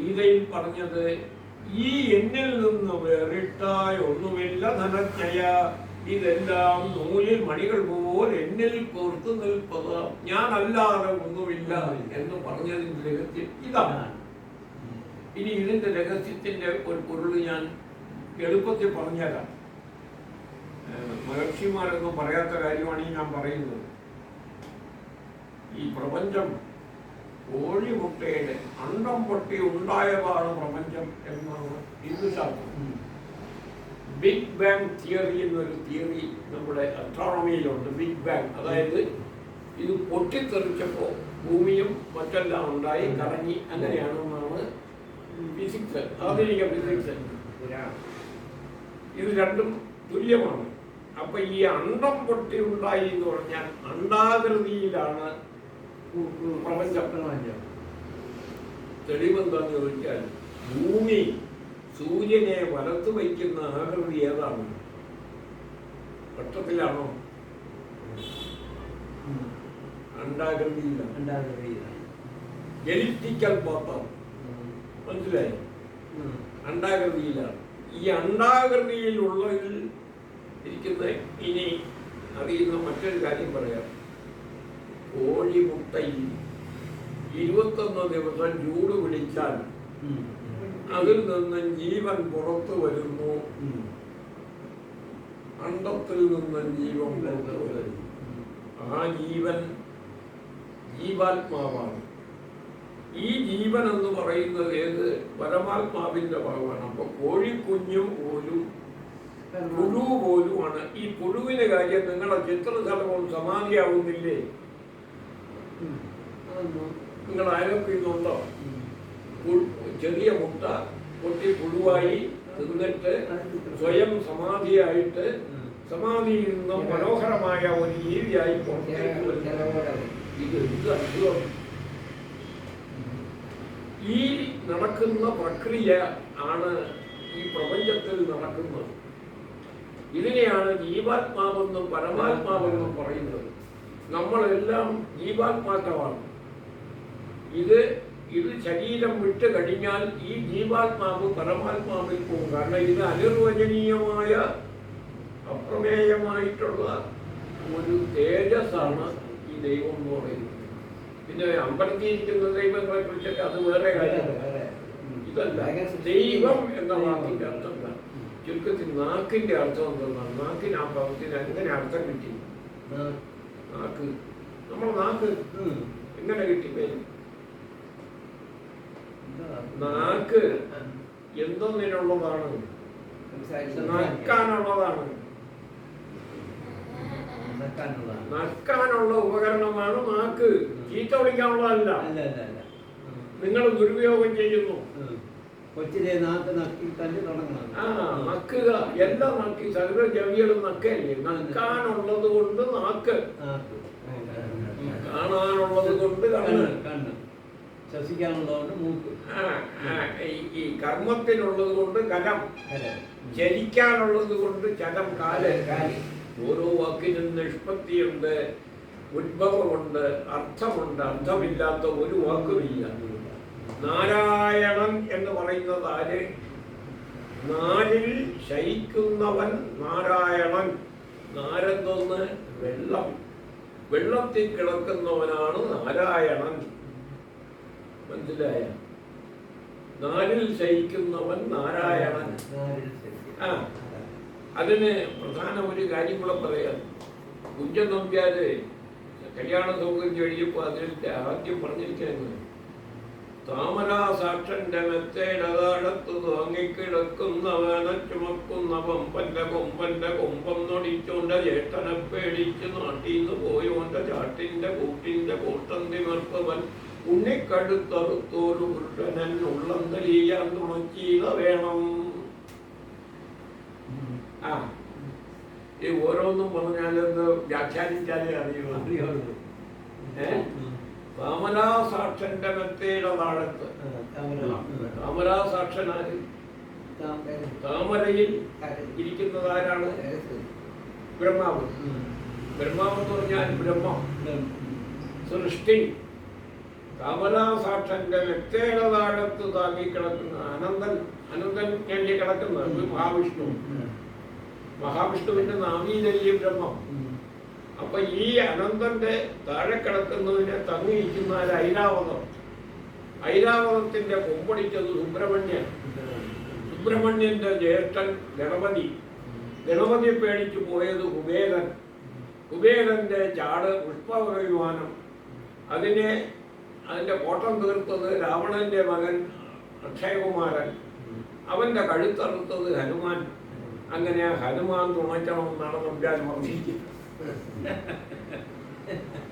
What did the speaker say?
ഗീതയിൽ പറഞ്ഞത് ഈ എന്നിൽ നിന്ന് വേറിട്ടായ ഒന്നുമില്ല ധനജ്ഞയ ഇതെല്ലാം നൂലിൽ മണികൾ പോലെ എന്നിൽ കോർത്തു നിൽപ്പത് ഞാനല്ലാതെ ഒന്നുമില്ല എന്ന് പറഞ്ഞതിന്റെ രഹസ്യം ഇതാണ്. ഇനി ഇതിന്റെ രഹസ്യത്തിന്റെ ഒരു പൊരുൾ ഞാൻ എളുപ്പത്തിൽ പറഞ്ഞുതരാം. ഏഹ് മഹർഷിമാരൊന്നും പറയാത്ത കാര്യമാണ് ഞാൻ പറയുന്നത്. ഈ പ്രപഞ്ചം കോഴിമുട്ടയുടെ അണ്ടം പൊട്ടി ഉണ്ടായതാണ് പ്രപഞ്ചം എന്നാണ് ഇന്ന് ശാസ്ത്രം. ബിഗ് ബാങ് തിയറി എന്നൊരു തിയറി നമ്മുടെ അസ്ട്രോണമിയിലുണ്ട് ബിഗ് ബാങ് അതായത് ഇത് പൊട്ടിത്തെറിച്ചപ്പോൾ ഭൂമിയും മറ്റെല്ലാം ഉണ്ടായി കറങ്ങി അങ്ങനെയാണെന്നാണ് ഫിസിക്സ് ആധുനിക ഫിസിക്സ് ഇത് രണ്ടും തുല്യമാണ്. അപ്പൊ ഈ അണ്ടം പൊട്ടി ഉണ്ടായി എന്ന് പറഞ്ഞാൽ അണ്ടാകൃതിയിലാണ് പ്രപഞ്ചം തെളിവെന്താന്ന് ചോദിച്ചാൽ ഭൂമി സൂര്യനെ വലത്തു വയ്ക്കുന്ന ആകൃതി ഏതാണ്? വട്ടത്തിലാണോ? അണ്ടാകൃതിയിലാണ് എലിപ്റ്റിക്കൽ പാത്രം മനസ്സിലായി? അണ്ടാകൃതിയിലാണ് ഈ അണ്ടാകൃതിയിലുള്ളതിൽ ഇരിക്കുന്ന ഇനി അറിയുന്ന മറ്റൊരു കാര്യം പറയാം. കോഴിമുട്ടയിൽ ഇരുപത്തൊന്ന് ദിവസം ചൂട് പിടിച്ചാൽ അതിൽ നിന്ന് ജീവൻ പുറത്തു വരുന്നു. അണ്ടത്തിൽ നിന്ന് ജീവൻ പുറത്തു വരുന്നു. ആ ജീവൻ ജീവാത്മാവാണ്. ഈ ജീവൻ എന്ന് പറയുന്നത് ഏത്? പരമാത്മാവിന്റെ ഭാഗമാണ്. അപ്പൊ കോഴിക്കുഞ്ഞും പോലും പുഴു പോലുമാണ്. ഈ പുഴുവിന്റെ കാര്യം നിങ്ങളുടെ ചിത്രസ്ഥലവും സമാധിയാവുന്നില്ലേ? നിങ്ങൾ ആരോപിക്കുന്നുണ്ടോ ഇതുണ്ടോ? ചെറിയ മുട്ട പൊട്ടി പുഴുവായി തിന്നിട്ട് സ്വയം സമാധിയായിട്ട് സമാധിയിൽ നിന്നും മനോഹരമായ ഒരു ജീവിയായി പുറത്തേക്ക് വരുന്നു. ഇത് എന്ത് അത്ഭുതം? ഈ നടക്കുന്ന പ്രക്രിയ ആണ് ഈ പ്രപഞ്ചത്തിൽ നടക്കുന്നത്. ഇതിനെയാണ് ജീവാത്മാവെന്നും പരമാത്മാവെന്നും പറയുന്നത്. നമ്മളെല്ലാം ജീവാത്മാക്കളാണ്. ഇത് ഇത് ശരീരം വിട്ട് കഴിഞ്ഞാൽ ഈ ജീവാത്മാവ് പരമാത്മാവിൽ പോകും. കാരണം ഇത് അനിർവചനീയമായ അപ്രമേയമായിട്ടുള്ള ഒരു തേജസ്സാണ് ഈ ദൈവം എന്ന് പറയുന്നത്. പിന്നെ അമ്പലത്തിൽ ഇരിക്കുന്ന ദൈവങ്ങളെ കുറിച്ചൊക്കെ അത് വേറെ കാര്യമാണ് ഇതല്ല. ദൈവം എന്ന വാക്കിന്റെ അർത്ഥം എന്താ ചുരുക്കത്തിൽ നാക്കിന്റെ അർത്ഥം എന്താണ് നാക്കിന് ആ പദത്തിന് അങ്ങനെ അർത്ഥം കിട്ടി. നാക്ക് നമ്മളെ നാക്ക് എങ്ങനെ കിട്ടി പേര്? നാക്ക് എന്തൊന്നിനുള്ളതാണ്? നക്കാനുള്ളതാണ്. നക്കാനുള്ള ഉപകരണമാണ് നാക്ക്. ചീത്ത വിളിക്കാനുള്ളതല്ല. നിങ്ങൾ ദുരുപയോഗം ചെയ്യുന്നു. കൊച്ചിലെ നാക്ക് നക്കി തന്നെ തുടങ്ങണം. ആ നക്കുക എല്ലാം നക്കി. സകല ചെവികളും നക്കല്ലേ നക്കാനുള്ളത് കൊണ്ട് നാക്ക്. കാണാനുള്ളത് കൊണ്ട് കണ്ണ്. കണ്ണ് ശ്വസിക്കാനുള്ളതുകൊണ്ട് മൂക്ക്. ഈ- കർമ്മത്തിനുള്ളത് കൊണ്ട് കരം ജനിക്കാനുള്ളത് കൊണ്ട് ചലം കാൽ. കാൽ. ഓരോ വാക്കിനും നിഷ്പത്തിയുണ്ട്. ഉത്ഭവമുണ്ട്. അർത്ഥമുണ്ട്. അർത്ഥമില്ലാത്ത ഒരു വാക്കുമില്ല. നാരായണൻ എന്ന് പറയുന്നത് ആര് നാലിൽ ശയിക്കുന്നവൻ നാരായണൻ. നാരെന്തൊന്ന്? വെള്ളം. വെള്ളത്തിൽ കിടക്കുന്നവനാണ് നാരായണൻ. മനസ്സിലായ? നാലിൽ ശയിക്കുന്നവൻ നാരായണൻ. ആ. അതിന് പ്രധാന ഒരു കാര്യം കൂടെ പറയാം. കുഞ്ചൻ നമ്പ്യാര് കല്യാണ സൗകര്യം എഴുതിയപ്പോൾ അതിൽ ആദ്യം പറഞ്ഞിരിക്കുന്നത് താമരാ സാക്ഷന്റെ മെത്തേടതാഴത്ത് തൂങ്ങിക്കിടക്കുന്നവന ചുമക്കുന്ന പമ്പന്റെ കൊമ്പന്റെ കൊമ്പം നൊടിച്ചോണ്ട ചേട്ടനെ പേടിച്ച് നാട്ടീന്ന് പോയോന്റെ ചാട്ടിന്റെ കൂട്ടിന്റെ കൂട്ടം തിമർത്തവൻ ഉണ്ണിക്കടുത്തറുത്തോരു പുരുഷനൻ ഉള്ളം തെളിയാൻ തുണച്ചീത വേണം. ആ ഈ ഓരോന്നും പറഞ്ഞാലെന്ന് വ്യാഖ്യാനിച്ചാലേ അറിയുള്ളൂ അറിയുള്ളൂ. താമരാസാക്ഷന്റെ മെത്തയുടെ. താമരാസാക്ഷനാര് താമര. താമരയിൽ. ഇരിക്കുന്നത് ആരാണ്. ബ്രഹ്മാവ്. ബ്രഹ്മാവ് എന്ന് പറഞ്ഞാൽ ബ്രഹ്മം. സൃഷ്ടി. കമലാസാക്ഷന്റെ നെറ്റയുടെ താഴത്ത് താങ്ങി കിടക്കുന്ന അനന്തൻ അനന്തൻ ഞെണ്ടി കിടക്കുന്ന മഹാവിഷ്ണു. മഹാവിഷ്ണുവിന്റെ നാമീലല്യ ബ്രഹ്മം. അപ്പൊ ഈ അനന്തന്റെ താഴെ കിടക്കുന്നതിനെ തങ്ങിയിരിക്കുന്ന ഐരാവതം. ഐരാവതത്തിന്റെ കൊമ്പടിച്ചത് സുബ്രഹ്മണ്യൻ. സുബ്രഹ്മണ്യന്റെ ജ്യേഷ്ഠൻ ഗണപതി. ഗണപതി പേടിച്ചു പോയത് കുബേരൻ. കുബേരന്റെ ചാട് പുഷ്പവിമാനം. അതിനെ അതിന്റെ കോട്ടം തീർത്തത് രാവണന്റെ മകൻ അക്ഷയകുമാരൻ. അവന്റെ കഴുത്തറുത്തത് ഹനുമാൻ. അങ്ങനെ ഹനുമാൻ തുണയ്ക്കണമെന്നാണ് നമ്പ്യാൻ പറഞ്ഞിരിക്കുന്നത്. Thank you.